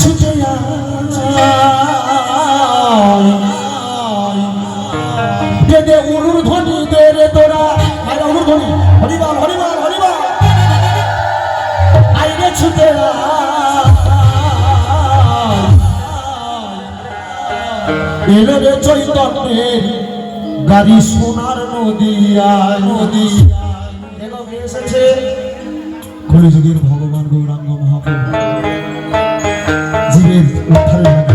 ছুটে দে দে উরুর ধ্বনি দে রে তোরা। আরে উরুর ধ্বনি। হরিবাল হরিবাল হরিবাল। আইরে ছুটে এলো রে চৈতন্যের গাড়ি সোনার নদিয়া নদী। এলো কে এসেছে? কলিযুগের ভগবান গৌরাঙ্গ জীবের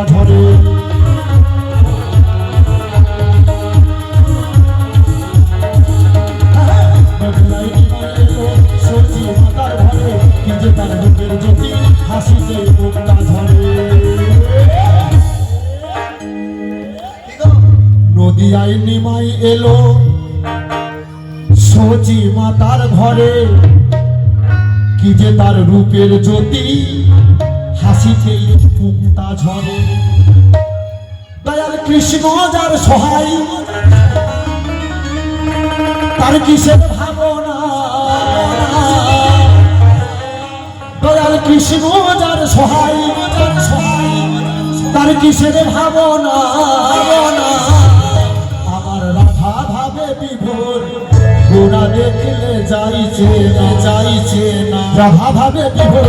হাসিতে হাসিতে ঝরে নদিয়ায় নিমাই এলো সচি মাতার ঘরে। কি যে তার রূপের জ্যোতি হাসিতেই মুক্তা ঝরে দয়াল কৃষ্ণ যার সহায়, তার কিসের ভাবনা? দয়াল কৃষ্ণ যার সহায়, তার কিসের ভাবনা? আমার রাধা ভাবে বিভোর গোড়া দেখলে যাইছে না যাইছে না। রাধা ভাবে বিভোর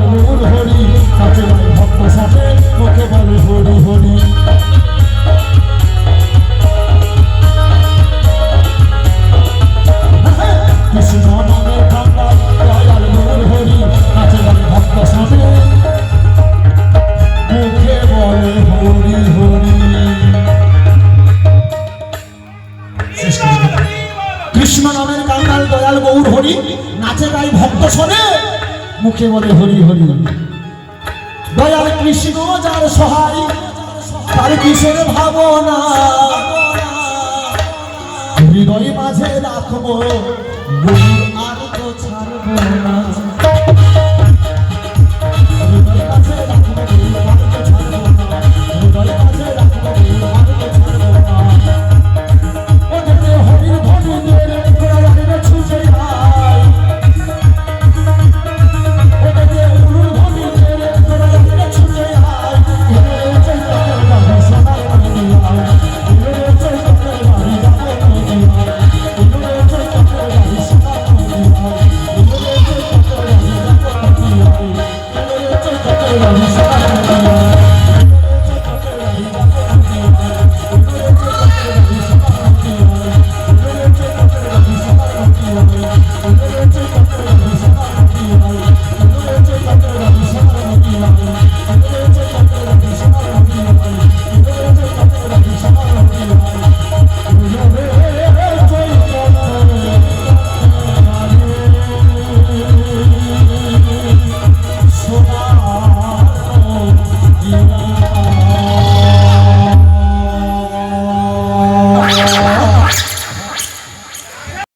গৌর হরি কাছে ভাই ভক্ত, সাথে বলে হরি হরি। কৃষ্ণ নামে ভাই ভক্ত, সাথে মুখে বলে হরি হরি। কৃষ্ণ নামের কাঙ্গাল দয়াল গৌর হরি, নাচে গাই ভক্ত শোনে। মুখে বলে হরি হরি। দয়াল কৃষ্ণ যার সহায় তার কিসের ভাবনা। হৃদয় মাঝে রাখব।